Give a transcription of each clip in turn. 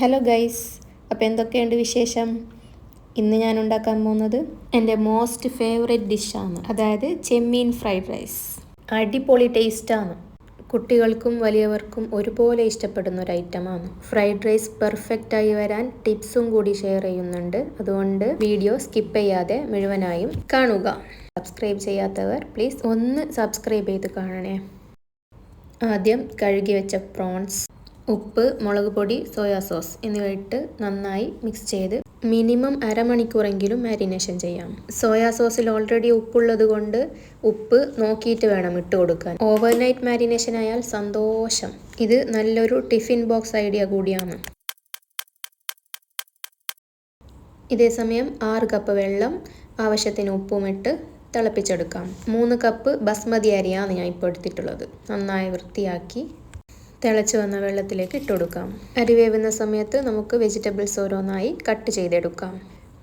Hello guys അപ്പോൾ എന്തൊക്കെയുണ്ട് വിശേഷം? ഇന്ന് ഞാൻ ഉണ്ടാക്കാൻ പോകുന്നത് എന്റെ മോസ്റ്റ് ഫേവറേറ്റ് ഡിഷാണ് അതായത് ചെമ്മീൻ ഫ്രൈഡ് റൈസ് അടിപൊളി ടേസ്റ്റാണ് കുട്ടികൾക്കും വലിയവർക്കും ഒരുപോലെ ഇഷ്ടപ്പെടുന്ന ഒരു ഐറ്റമാണ് ഫ്രൈഡ് റൈസ് പെർഫെക്റ്റ് ആയി വരാൻ ടിപ്സും കൂടി ഷെയർ ചെയ്യുന്നുണ്ട്. അതുകൊണ്ട് വീഡിയോ സ്കിപ്പ് ചെയ്യാതെ മുഴുവനായും കാണുക. സബ്സ്ക്രൈബ് ചെയ്യാത്തവർ പ്ലീസ് ഒന്ന് സബ്സ്ക്രൈബ് ചെയ്ത് കാണണേ. ആദ്യം കഴുകി വെച്ച പ്രോൺസ് ഉപ്പ് മുളക് പൊടി സോയാ സോസ് എന്നിവ ഇട്ട് നന്നായി മിക്സ് ചെയ്ത് മിനിമം അരമണിക്കൂറെങ്കിലും മാരിനേഷൻ ചെയ്യാം. സോയാ സോസിൽ ഓൾറെഡി ഉപ്പുള്ളത് കൊണ്ട് ഉപ്പ് നോക്കിയിട്ട് വേണം ഇട്ട് കൊടുക്കാൻ. ഓവർനൈറ്റ് മാരിനേഷൻ ആയാൽ സന്തോഷം. ഇത് നല്ലൊരു ടിഫിൻ ബോക്സ് ഐഡിയ കൂടിയാണ്. ഇതേ സമയം ആറ് കപ്പ് വെള്ളം ആവശ്യത്തിന് ഉപ്പുമിട്ട് തിളപ്പിച്ചെടുക്കാം. മൂന്ന് കപ്പ് ബസ്മതി അരിയാണ് ഞാൻ ഇപ്പോൾ എടുത്തിട്ടുള്ളത്. നന്നായി വൃത്തിയാക്കി തിളച്ച് വന്ന വെള്ളത്തിലേക്ക് ഇട്ട് കൊടുക്കാം. അരി വേവുന്ന സമയത്ത് നമുക്ക് വെജിറ്റബിൾസ് ഓരോന്നായി കട്ട് ചെയ്തെടുക്കാം.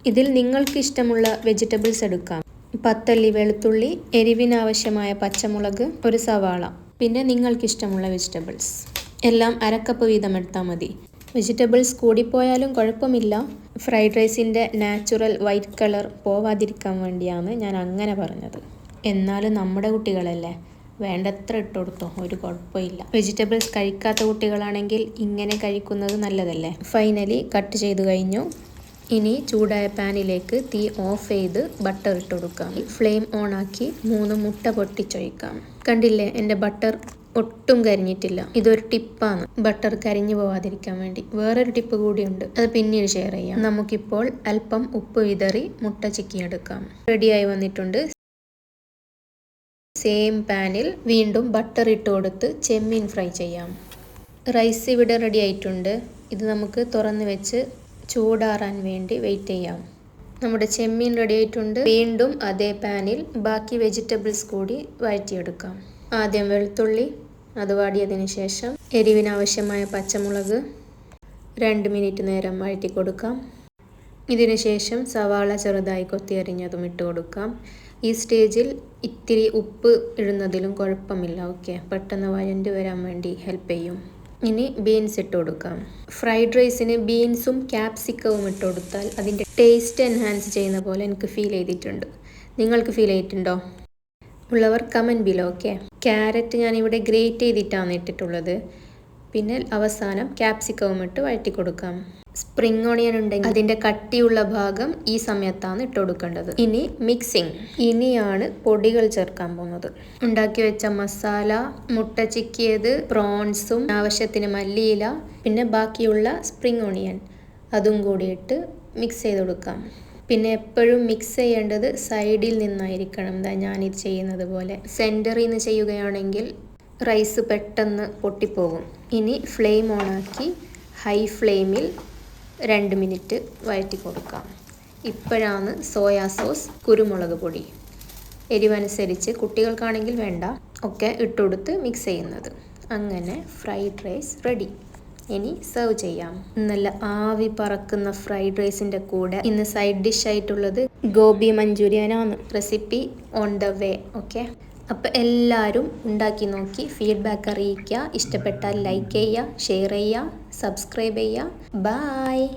ഇതിൽ നിങ്ങൾക്ക് ഇഷ്ടമുള്ള വെജിറ്റബിൾസ് എടുക്കാം. പത്തല്ലി വെളുത്തുള്ളി എരിവിനാവശ്യമായ പച്ചമുളക് ഒരു സവാള. പിന്നെ നിങ്ങൾക്കിഷ്ടമുള്ള വെജിറ്റബിൾസ് എല്ലാം അരക്കപ്പ് വീതം എടുത്താൽ മതി. വെജിറ്റബിൾസ് കൂടിപ്പോയാലും കുഴപ്പമില്ല. ഫ്രൈഡ് റൈസിന്റെ നാച്ചുറൽ വൈറ്റ് കളർ പോവാതിരിക്കാൻ വേണ്ടിയാണ് ഞാൻ അങ്ങനെ പറഞ്ഞത്. എന്നാലും നമ്മുടെ കുട്ടികളല്ലേ വേണ്ടത്ര ഇട്ട് കൊടുത്തോ? ഒരു കുഴപ്പമില്ല. വെജിറ്റബിൾസ് കഴിക്കാത്ത കുട്ടികളാണെങ്കിൽ ഇങ്ങനെ കഴിക്കുന്നത് നല്ലതല്ലേ? ഫൈനലി കട്ട് ചെയ്ത് കഴിഞ്ഞു. ഇനി ചൂടായ പാനിലേക്ക് തീ ഓഫ് ചെയ്ത് ബട്ടർ ഇട്ട് കൊടുക്കാം. ഫ്ലെയിം ഓൺ ആക്കി മൂന്ന് മുട്ട പൊട്ടിച്ചൊഴിക്കാം. കണ്ടില്ലേ എന്റെ ബട്ടർ ഒട്ടും കരിഞ്ഞിട്ടില്ല. ഇതൊരു ടിപ്പാണ്. ബട്ടർ കരിഞ്ഞു പോവാതിരിക്കാൻ വേണ്ടി. വേറൊരു ടിപ്പ് കൂടിയുണ്ട്. അത് പിന്നീട് ഷെയർ ചെയ്യാം. നമുക്കിപ്പോൾ അല്പം ഉപ്പ് വിതറി മുട്ട ചിക്കിയെടുക്കാം. റെഡിയായി വന്നിട്ടുണ്ട്. സെയിം പാനിൽ വീണ്ടും ബട്ടർ ഇട്ട് കൊടുത്ത് ചെമ്മീൻ ഫ്രൈ ചെയ്യാം. റൈസ് ഇവിടെ റെഡി ആയിട്ടുണ്ട്. ഇത് നമുക്ക് തുറന്ന് വെച്ച് ചൂടാറാൻ വേണ്ടി വെയിറ്റ് ചെയ്യാം. നമ്മുടെ ചെമ്മീൻ റെഡി ആയിട്ടുണ്ട്. വീണ്ടും അതേ പാനിൽ ബാക്കി വെജിറ്റബിൾസ് കൂടി വഴറ്റിയെടുക്കാം. ആദ്യം വെളുത്തുള്ളി അത് വാടിയതിന് ശേഷം എരിവിനാവശ്യമായ പച്ചമുളക് രണ്ട് മിനിറ്റ് നേരം വഴറ്റി കൊടുക്കാം. ഇതിനുശേഷം സവാള ചെറുതായി കൊത്തിയരിഞ്ഞതും ഇട്ട് കൊടുക്കാം. ഈ സ്റ്റേജിൽ ഇത്തിരി ഉപ്പ് ഇടുന്നതിലും കുഴപ്പമില്ല. ഓക്കെ. പെട്ടെന്ന് വഴണ്ട് വരാൻ വേണ്ടി ഹെൽപ്പ് ചെയ്യും. ഇനി ബീൻസ് ഇട്ട് കൊടുക്കാം. ഫ്രൈഡ് റൈസിന് ബീൻസും ക്യാപ്സിക്കവും ഇട്ട് കൊടുത്താൽ അതിന്റെ ടേസ്റ്റ് എൻഹാൻസ് ചെയ്യുന്ന പോലെ എനിക്ക് ഫീൽ ചെയ്തിട്ടുണ്ട്. നിങ്ങൾക്ക് ഫീൽ ചെയ്തിട്ടുണ്ടോ? ഉള്ളവർ കമന്റ് ബിലോ ഓക്കെ. ക്യാരറ്റ് ഞാനിവിടെ ഗ്രേറ്റ് ചെയ്തിട്ടാണ് ഇട്ടിട്ടുള്ളത്. പിന്നെ അവസാനം ക്യാപ്സിക്കവും ഇട്ട് വഴറ്റി കൊടുക്കാം സ്പ്രിംഗ് ഓണിയൻ ഉണ്ടെങ്കിൽ അതിന്റെ കട്ടിയുള്ള ഭാഗം ഈ സമയത്താണ് ഇട്ട് കൊടുക്കേണ്ടത്. ഇനി മിക്സിങ് ഇനിയാണ് പൊടികൾ ചേർക്കാൻ പോകുന്നത്. ഉണ്ടാക്കി വെച്ച മസാല മുട്ട ചിക്കിയത് പ്രോൺസും ആവശ്യത്തിന് മല്ലിയില പിന്നെ ബാക്കിയുള്ള സ്പ്രിംഗ് ഓണിയൻ അതും കൂടി ഇട്ട് മിക്സ് ചെയ്ത് കൊടുക്കാം. പിന്നെ എപ്പോഴും മിക്സ് ചെയ്യേണ്ടത് സൈഡിൽ നിന്നായിരിക്കണം എന്താ ഞാനിത് ചെയ്യുന്നത് പോലെ. സെന്ററിൽ നിന്ന് ചെയ്യുകയാണെങ്കിൽ റൈസ് പെട്ടെന്ന് പൊട്ടിപ്പോകും. ഇനി ഫ്ലെയിം ഓണാക്കി ഹൈ ഫ്ലെയിമിൽ രണ്ട് മിനിറ്റ് വഴറ്റി കൊടുക്കാം. ഇപ്പോഴാണ് സോയാ സോസ് കുരുമുളക് പൊടി. എരിവനുസരിച്ച് കുട്ടികൾക്കാണെങ്കിൽ വേണ്ട. ഒക്കെ ഇട്ടുകൊടുത്ത് മിക്സ് ചെയ്യുന്നത്. അങ്ങനെ ഫ്രൈഡ് റൈസ് റെഡി ഇനി സെർവ് ചെയ്യാം. നല്ല ആവി പറക്കുന്ന ഫ്രൈഡ് റൈസിന്റെ കൂടെ ഇന്ന് സൈഡ് ഡിഷ് ആയിട്ടുള്ളത് gobi മഞ്ചൂരിയനാണ്. Recipe on the way okay അപ്പോൾ എല്ലാവരും ഉണ്ടാക്കി നോക്കി ഫീഡ്ബാക്ക് അറിയിക്കുക ഇഷ്ടപ്പെട്ടാൽ ലൈക്ക് ചെയ്യുക ഷെയർ ചെയ്യുക സബ്സ്ക്രൈബ് ചെയ്യുക. ബായ്